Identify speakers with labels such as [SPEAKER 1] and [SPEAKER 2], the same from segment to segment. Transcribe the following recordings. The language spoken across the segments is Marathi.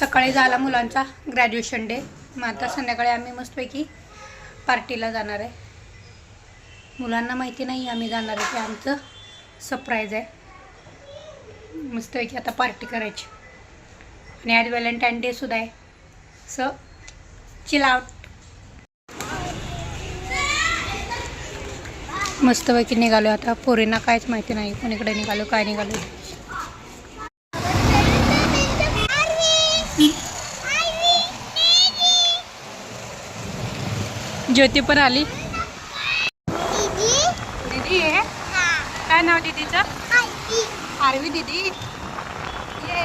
[SPEAKER 1] सकाळी झाला मुलांचा ग्रॅज्युएशन डे मग आता संध्याकाळी आम्ही मस्तपैकी पार्टीला जाणार आहे. मुलांना माहिती नाही आम्ही जाणार आहे ते आमचं सरप्राईज आहे. मस्तपैकी आता पार्टी करायची. आणि आज व्हॅलेंटाईन डे सुद्धा आहे. स चिल आउट मस्तपैकी निघालो आता. पोरींना काहीच माहिती नाही. कोणीकडे निघालो काय निघालो. ज्योती पण आली. दीदी? आहे काय नाव दीदीचं? आरवी दीदी. ये.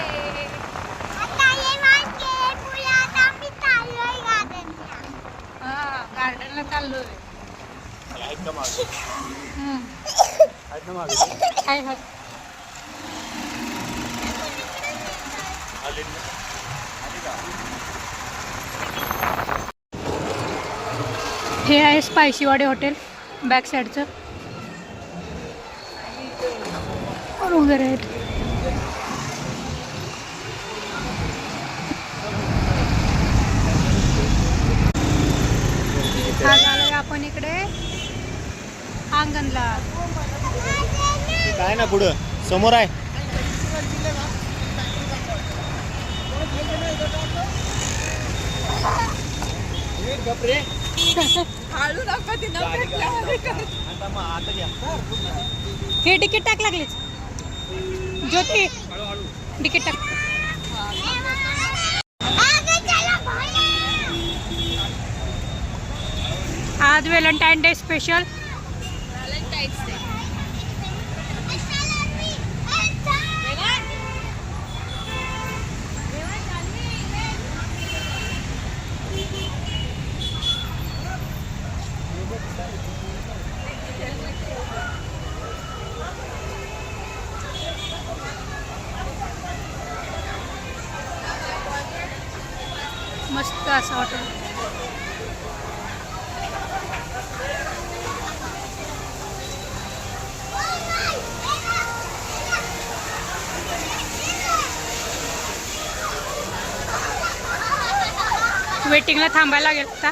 [SPEAKER 1] हा गार्डनला चाललो काय हाय हे आहे स्पायसीवाडी हॉटेल बॅक साईडचं वगैरे आहेत. आपण इकडे अंगणला
[SPEAKER 2] काय ना पुढं? समोर आहे.
[SPEAKER 1] हे तिकीट टाक लागलीच. ज्योती तिकीट टाक. आज व्हॅलेंटाईन डे स्पेशल. मस्त असं हॉटेल वेटिंगला थांबायला लागेल आता.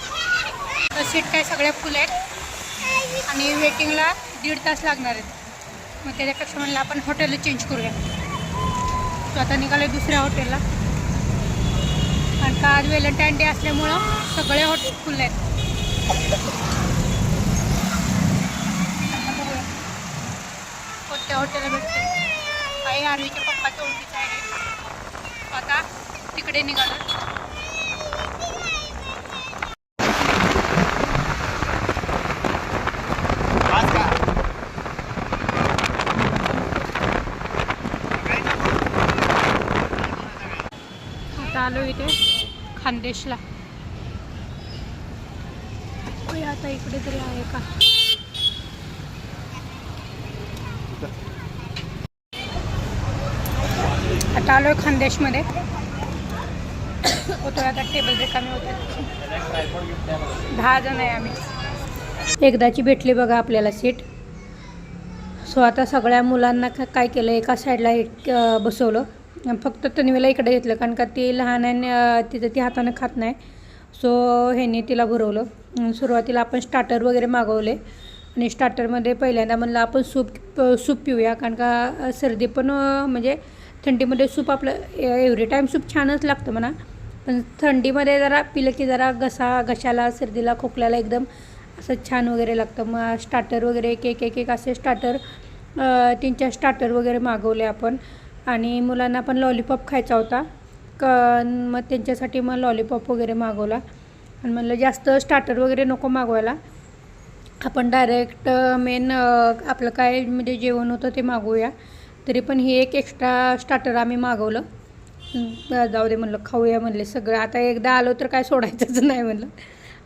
[SPEAKER 1] सीट काय सगळ्या फुल आहेत. आणि वेटिंगला दीड तास लागणार आहेत. मग त्याच्यापेक्षा म्हणलं आपण हॉटेल चेंज करूया. तो आता निघालो दुसऱ्या हॉटेलला कारण का आज व्हॅलेंटाईन डे असल्यामुळं सगळे हॉटेल फुल आहेत. कोणत्या हॉटेलला भेटते? काही आरवीच्या पप्पाच्या ओळखीचं आहे आता तिकडे निघालो आलो इथे. खानदेशला. आता इकडे तरी आहे का? आता आलोय खानदेशमध्ये. होतो आता टेबल रिकामे होते दहा जण आहे आम्ही. एकदाची भेटली बघा आपल्याला सीट सो आता सगळ्या मुलांना का- काय केलं? एका साईडला एक बसवलं. फक्त तन्वीला इकडे घेतलं कारण का ती लहान आहे आणि, तिचं ती हातानं खात नाही. सो ह्याने तिला भरवलं. सुरुवातीला आपण स्टार्टर वगैरे मागवले. आणि स्टार्टरमध्ये पहिल्यांदा म्हणलं आपण सूप सूप पिऊया कारण का सर्दी पण म्हणजे थंडीमध्ये सूप आपलं एव्हरी टाईम सूप छानच लागतं म्हणा. पण थंडीमध्ये जरा पिलं की जरा घसा घशाला सर्दीला खोकल्याला एकदम असं छान वगैरे लागतं. मग स्टार्टर वगैरे एक एक एक एक असे स्टार्टर तीन चार स्टार्टर वगैरे मागवले आपण. आणि मुलांना पण लॉलीपॉप खायचा होता. क मग त्यांच्यासाठी मग लॉलीपॉप वगैरे मागवला. आणि म्हणलं जास्त स्टार्टर वगैरे नको मागवायला. आपण डायरेक्ट मेन आपलं काय म्हणजे जेवण होतं ते मागवूया. तरी पण हे एक एक्स्ट्रा स्टार्टर आम्ही मागवलं. जाऊ दे म्हणलं खाऊया म्हणले सगळं. आता एकदा आलो तर काय सोडायचंच नाही म्हणलं.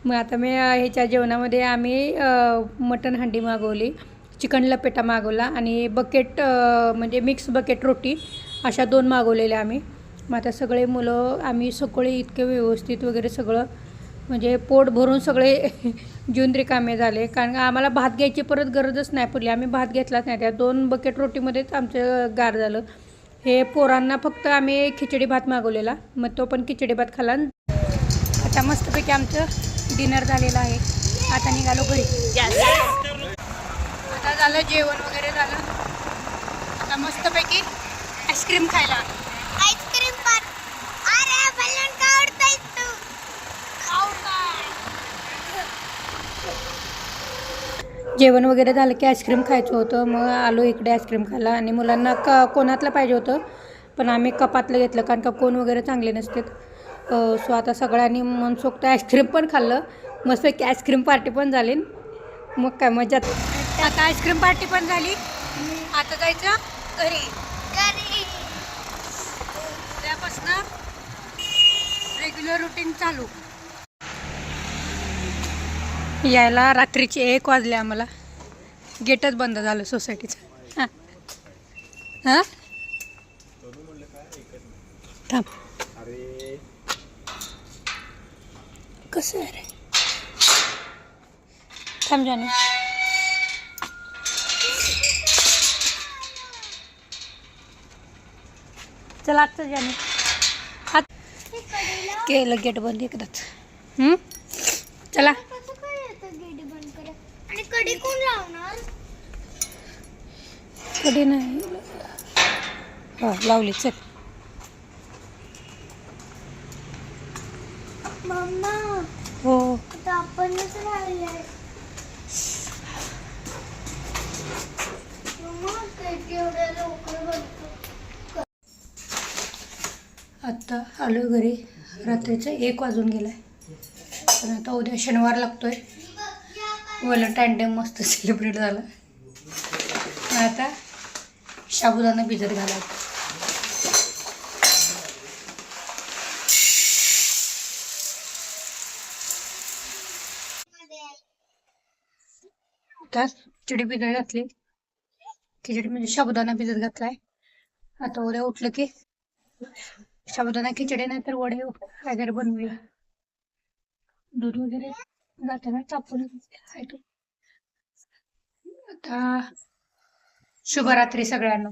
[SPEAKER 1] मग आता मी ह्याच्या जेवणामध्ये आम्ही मटण हंडी मागवली. चिकन लपेटा मागवला आणि बकेट म्हणजे मिक्स बकेट रोटी अशा दोन मागवलेल्या आम्ही. मग आता सगळे मुलं आम्ही सगळे इतके व्यवस्थित वगैरे सगळं म्हणजे पोट भरून सगळे जीवन रिकामे झाले. कारण का आम्हाला भात घ्यायची परत गरजच नाही पडली. आम्ही भात घेतलाच नाही. त्या दोन बकेट रोटीमध्येच आमचं गार झालं. हे पोरांना फक्त आम्ही खिचडी भात मागवलेला. मग तो पण खिचडी भात खाला. आता मस्तपैकी आमचं डिनर झालेलं आहे. आता निघालो घरी. झालं जेवण वगैरे झालं. आता मस्तपैकी आईस्क्रीम खायला
[SPEAKER 3] आईस्क्रीम
[SPEAKER 1] जेवण वगैरे झालं की आईस्क्रीम खायचं होतं. मग आलो इकडे आईस्क्रीम खायला आणि मुलांना क कोणातलं पाहिजे होतं? पण आम्ही कपातलं घेतलं कारण का कोण वगैरे चांगले नसतात सो आता सगळ्यांनी मनसोक्त आईस्क्रीम पण खाल्लं. मस्तपैकी आईस्क्रीम पार्टी पण झाली. मग काय मजात आता आईस्क्रीम पार्टी पण झाली. आता जायचं घरी.
[SPEAKER 3] घरी.
[SPEAKER 1] उद्यापासून रेग्युलर रुटीन चालू. यायला रात्रीचे एक वाजले आम्हाला. गेटच बंद झालं सोसायटीचं. हां. हां? थांब. कसं आहे रे? थांब जाणे चला आजचं जाणे हात केलं गेट बंद एकदाच. हं? चला.
[SPEAKER 3] कसं काय येतं गेट बंद करा आणि कडी कोण लावणार?
[SPEAKER 1] कधी नाही. हा लावली चल.
[SPEAKER 3] मम्मा
[SPEAKER 1] हो.
[SPEAKER 3] आता आपणच राहिलंय? मम्मा लवकर
[SPEAKER 1] आत्ता आलो घरी. रात्रीचं एक वाजून गेलाय. पण आता उद्या शनिवार लागतोय. व्हॅलेंटाईन डे मस्त सेलिब्रेट झाला. आता साबुदाणा भिजत घाला आता खिचडी भिजत घातली. खिचडी म्हणजे साबुदाणा भिजत घातलाय. आता उद्या उठलं की साबुदाणा खिचडी नाही तर वडे वगैरे बनवूया. दूध वगैरे जाताना तापून आता शुभरात्री सगळ्यांना.